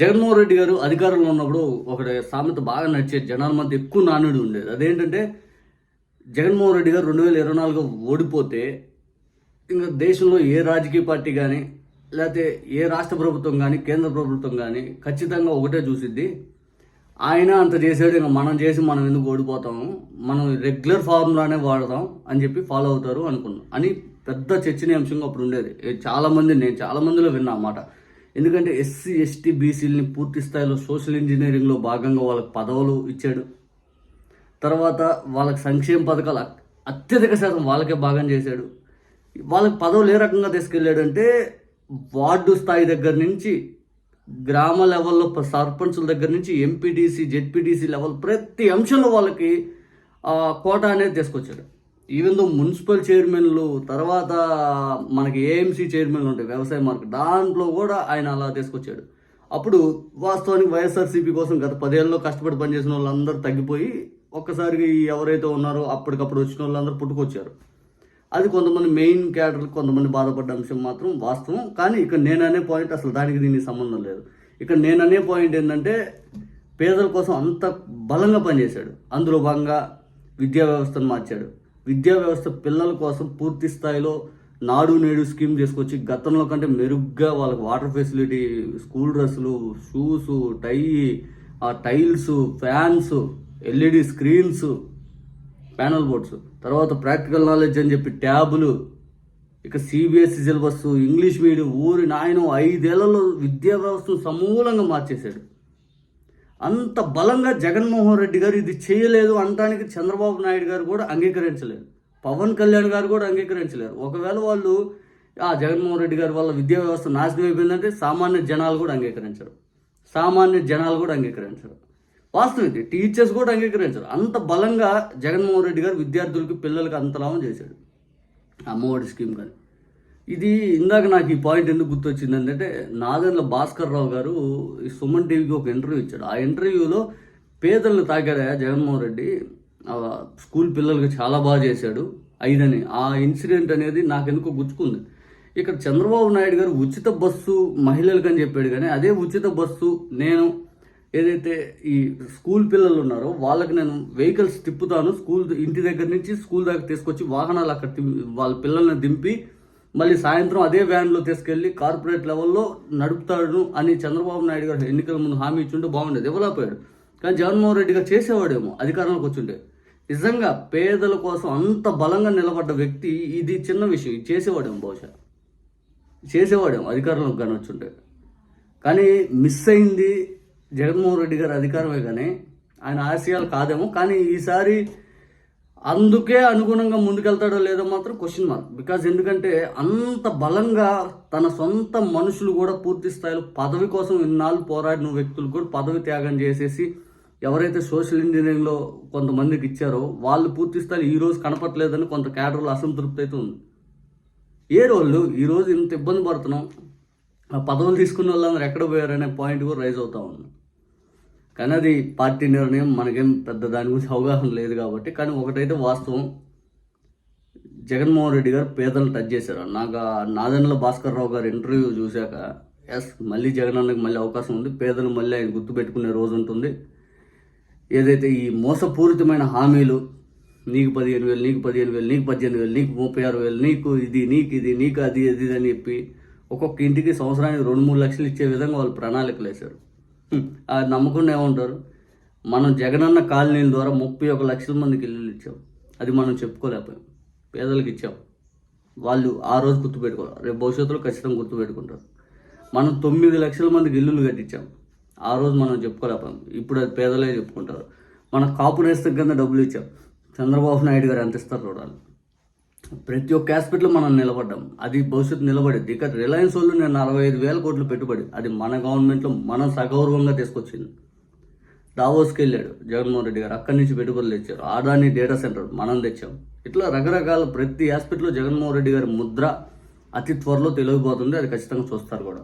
జగన్మోహన్ రెడ్డి గారు అధికారంలో ఉన్నప్పుడు ఒకటి సామెత బాగా నడిచే జనాల మధ్య ఎక్కువ నానుడు ఉండేది. అదేంటంటే జగన్మోహన్ రెడ్డి గారు రెండు వేల ఇరవై నాలుగు ఓడిపోతే ఇంకా దేశంలో ఏ రాజకీయ పార్టీ కానీ లేకపోతే ఏ రాష్ట్ర ప్రభుత్వం కానీ కేంద్ర ప్రభుత్వం కానీ ఖచ్చితంగా ఒకటే చూసిద్ది. ఆయన అంత చేసాడు ఇంకా మనం చేసి మనం ఎందుకు ఓడిపోతాము? మనం రెగ్యులర్ ఫార్ములానే వాడదాం అని చెప్పి ఫాలో అవుతారు అనుకున్నాం. అని పెద్ద చర్చనీయాంశంగా అప్పుడు ఉండేది. చాలామంది నేను చాలా మందిలో విన్నా అన్నమాట. ఎందుకంటే ఎస్సీ ఎస్టీ బీసీలని పూర్తి స్థాయిలో సోషల్ ఇంజనీరింగ్లో భాగంగా వాళ్ళకి పదవులు ఇచ్చాడు. తర్వాత వాళ్ళకి సంక్షేమ పథకాలు అత్యధిక శాతం వాళ్ళకే భాగం చేశాడు. వాళ్ళకి పదవులు ఏ రకంగా తీసుకెళ్ళాడంటే వార్డు స్థాయి దగ్గర నుంచి గ్రామ లెవెల్లో సర్పంచుల దగ్గర నుంచి ఎంపీటీసీ జెడ్పీటీసీ లెవెల్ ప్రతి అంశంలో వాళ్ళకి కోట అనేది తీసుకొచ్చాడు. ఈవెన్ దో మున్సిపల్ చైర్మన్లు తర్వాత మనకి ఏఎంసీ చైర్మన్లు ఉంటాయి వ్యవసాయ మార్కెట్ దాంట్లో కూడా ఆయన అలా తీసుకొచ్చాడు. అప్పుడు వాస్తవానికి వైఎస్ఆర్సీపీ కోసం గత పదేళ్ళలో కష్టపడి పనిచేసిన వాళ్ళందరూ తగ్గిపోయి ఒక్కసారిగా ఎవరైతే ఉన్నారో అప్పటికప్పుడు వచ్చిన వాళ్ళందరూ పుట్టుకొచ్చారు. అది కొంతమంది మెయిన్ క్యాడర్ కొంతమంది బాధపడ్డ అంశం మాత్రం వాస్తవం. కానీ ఇక్కడ నేననే పాయింట్ అసలు దానికి దీనికి సంబంధం లేదు. ఇక్కడ నేననే పాయింట్ ఏంటంటే పేదల కోసం అంత బలంగా పనిచేశాడు. అందులో భాగంగా విద్యా వ్యవస్థను మార్చాడు. విద్యా వ్యవస్థ పిల్లల కోసం పూర్తి స్థాయిలో నాడు నేడు స్కీమ్ తీసుకొచ్చి గతంలో కంటే మెరుగ్గా వాళ్ళకి వాటర్ ఫెసిలిటీ స్కూల్ డ్రెస్సులు షూస్ టై ఆ tiles fans LED screens panel boards. తర్వాత ప్రాక్టికల్ నాలెడ్జ్ అని చెప్పి ట్యాబులు ఇక సిబిఎస్ఈ సిలబస్ ఇంగ్లీష్ మీడియం ఊరి నాయన ఐదేళ్ళలో విద్యా వ్యవస్థను సమూలంగా మార్చేశాడు. అంత బలంగా జగన్మోహన్ రెడ్డి గారు ఇది చేయలేదు అనడానికి చంద్రబాబు నాయుడు గారు కూడా అంగీకరించలేరు పవన్ కళ్యాణ్ గారు కూడా అంగీకరించలేరు ఒకవేళ వాళ్ళు ఆ జగన్మోహన్ రెడ్డి గారి వల్ల విద్యా వ్యవస్థ నాశనం అయిపోయిందంటే సామాన్య జనాలు కూడా అంగీకరించరు. సామాన్య జనాలు కూడా అంగీకరించరు. వాస్తవం ఇది. టీచర్స్ కూడా అంగీకరించరు. అంత బలంగా జగన్మోహన్ రెడ్డి గారు విద్యార్థులకు పిల్లలకు అంతలాభం చేశాడు. అమ్మఒడి స్కీమ్ కానీ. ఇది ఇందాక నాకు ఈ పాయింట్ ఎందుకు గుర్తొచ్చింది అంటే నాదెండ్ల భాస్కర్ రావు గారు ఈ సుమన్ టీవీకి ఒక ఇంటర్వ్యూ ఇచ్చాడు. ఆ ఇంటర్వ్యూలో పేదలను తాకాడా జగన్మోహన్ రెడ్డి? స్కూల్ పిల్లలకు చాలా బాగా చేశాడు ఐదని. ఆ ఇన్సిడెంట్ అనేది నాకెందుకో గుర్తుకుంది ఇక్కడ చంద్రబాబు నాయుడు గారు ఉచిత బస్సు మహిళలకు అని చెప్పాడు కానీ అదే ఉచిత బస్సు నేను ఏదైతే ఈ స్కూల్ పిల్లలు ఉన్నారో వాళ్ళకి నేను వెహికల్స్ తిప్పుతాను స్కూల్ ఇంటి దగ్గర నుంచి స్కూల్ దాకా తీసుకొచ్చి వాహనాలు అక్కడ వాళ్ళ పిల్లల్ని దింపి మళ్ళీ సాయంత్రం అదే వ్యాన్లో తీసుకెళ్ళి కార్పొరేట్ లెవెల్లో నడుపుతాడు అని చంద్రబాబు నాయుడు గారు ఎన్నికల ముందు హామీ ఇచ్చుంటే బాగుండేది. ఇవ్వలేకపోయాడు కానీ జగన్మోహన్ రెడ్డి గారు చేసేవాడేమో అధికారంలోకి వచ్చుండే నిజంగా పేదల కోసం అంత బలంగా నిలబడ్డ వ్యక్తి ఇది చిన్న విషయం. చేసేవాడేమో బహుశా. చేసేవాడేమో అధికారంలోకి కానీ వచ్చుండే కానీ మిస్ అయింది జగన్మోహన్ రెడ్డి గారి అధికారమే కానీ ఆయన ఆశయాలు కాదేమో. కానీ ఈసారి అందుకే అనుగుణంగా ముందుకెళ్తాడో లేదో మాత్రం క్వశ్చన్ మార్క్ బికాజ్ ఎందుకంటే అంత బలంగా తన సొంత మనుషులు కూడా పూర్తి స్థాయిలో పదవి కోసం ఇన్నాళ్ళు పోరాడిన వ్యక్తులు కూడా పదవి త్యాగం చేసేసి ఎవరైతే సోషల్ ఇంజనీరింగ్లో కొంతమందికి ఇచ్చారో వాళ్ళు పూర్తి స్థాయిలో ఈ రోజు కనపట్లేదని కొంత క్యాడర్లో అసంతృప్తి అయితే ఉంది. ఏ రోజు ఈరోజు ఇంత ఇబ్బంది పడుతున్నాం. ఆ పదవులు తీసుకున్న వాళ్ళందరూ ఎక్కడ పోయారనే పాయింట్ కూడా రైజ్ అవుతా ఉంది. కానీ అది పార్టీ నిర్ణయం మనకేం పెద్ద దాని గురించి అవగాహన లేదు కాబట్టి కానీ ఒకటైతే వాస్తవం. జగన్మోహన్ రెడ్డి గారు పేదలను టచ్ చేశారు. నాకు నాదెండ్ల భాస్కర్ రావు గారి ఇంటర్వ్యూ చూశాక ఎస్ మళ్ళీ జగన్ అన్నకి మళ్ళీ అవకాశం ఉంది. పేదలు మళ్ళీ ఆయన గుర్తుపెట్టుకునే రోజు ఉంటుంది. ఏదైతే ఈ మోసపూరితమైన హామీలు నీకు పదిహేను వేలు నీకు పదిహేను వేలు నీకు పద్దెనిమిది వేలు నీకు ముప్పై ఆరు వేలు నీకు ఇది నీకు ఇది నీకు అది ఇది అని చెప్పి ఒక్కొక్క ఇంటికి సంవత్సరానికి రెండు మూడు లక్షలు ఇచ్చే విధంగా వాళ్ళు ప్రణాళికలు వేశారు. అది నమ్మకుండా ఏమంటారు? మనం జగనన్న కాలనీల ద్వారా ముప్పై ఒక లక్షల మందికి ఇల్లు ఇచ్చాం. అది మనం చెప్పుకోలేకపోయాం. పేదలకు ఇచ్చాం. వాళ్ళు ఆ రోజు గుర్తుపెట్టుకోవాలి. రేపు భవిష్యత్తులో ఖచ్చితంగా గుర్తుపెట్టుకుంటారు. మనం తొమ్మిది లక్షల మందికి ఇల్లులు కట్టించాం. ఆ రోజు మనం చెప్పుకోలేకపోయాం. ఇప్పుడు అది పేదలే చెప్పుకుంటారు. మన కాపు నేస్తం కింద డబ్బులు ఇచ్చాం. చంద్రబాబు నాయుడు గారు ఎంత ఇస్తారు చూడాలి. ప్రతి ఒక్క హాస్పిటల్ మనం నిలబడ్డాం. అది భవిష్యత్తు నిలబడేది. ఇక రిలయన్స్ వాళ్ళు నేను నలభై ఐదు వేల కోట్లు పెట్టుబడి అది మన గవర్నమెంట్లో మనం సగౌరవంగా తీసుకొచ్చింది. దావోస్కి వెళ్ళాడు జగన్మోహన్ రెడ్డి గారు. అక్కడి నుంచి పెట్టుబడులు తెచ్చారు. ఆదాని డేటా సెంటర్ మనం తెచ్చాం. ఇట్లా రకరకాల ప్రతి హాస్పిటల్లో జగన్మోహన్ రెడ్డి గారి ముద్ర అతి త్వరలో తెలియబోతుంది అది ఖచ్చితంగా చూస్తారు కూడా.